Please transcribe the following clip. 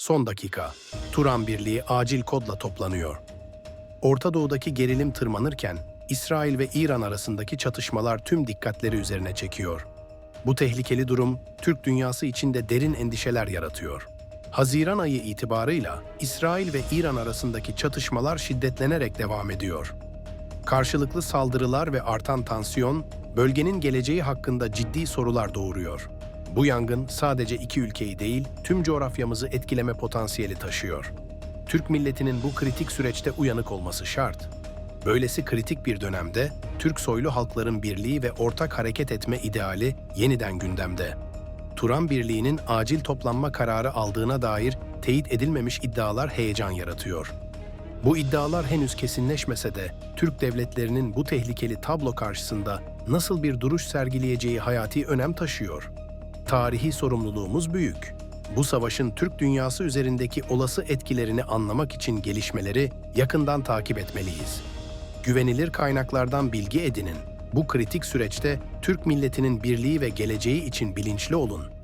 Son dakika. Turan Birliği acil kodla toplanıyor. Orta Doğu'daki gerilim tırmanırken İsrail ve İran arasındaki çatışmalar tüm dikkatleri üzerine çekiyor. Bu tehlikeli durum Türk dünyası için de derin endişeler yaratıyor. Haziran ayı itibarıyla İsrail ve İran arasındaki çatışmalar şiddetlenerek devam ediyor. Karşılıklı saldırılar ve artan tansiyon bölgenin geleceği hakkında ciddi sorular doğuruyor. Bu yangın sadece iki ülkeyi değil, tüm coğrafyamızı etkileme potansiyeli taşıyor. Türk milletinin bu kritik süreçte uyanık olması şart. Böylesi kritik bir dönemde Türk soylu halkların birliği ve ortak hareket etme ideali yeniden gündemde. Turan Birliği'nin acil toplanma kararı aldığına dair teyit edilmemiş iddialar heyecan yaratıyor. Bu iddialar henüz kesinleşmese de Türk devletlerinin bu tehlikeli tablo karşısında nasıl bir duruş sergileyeceği hayati önem taşıyor. Tarihi sorumluluğumuz büyük. Bu savaşın Türk dünyası üzerindeki olası etkilerini anlamak için gelişmeleri yakından takip etmeliyiz. Güvenilir kaynaklardan bilgi edinin. Bu kritik süreçte Türk milletinin birliği ve geleceği için bilinçli olun.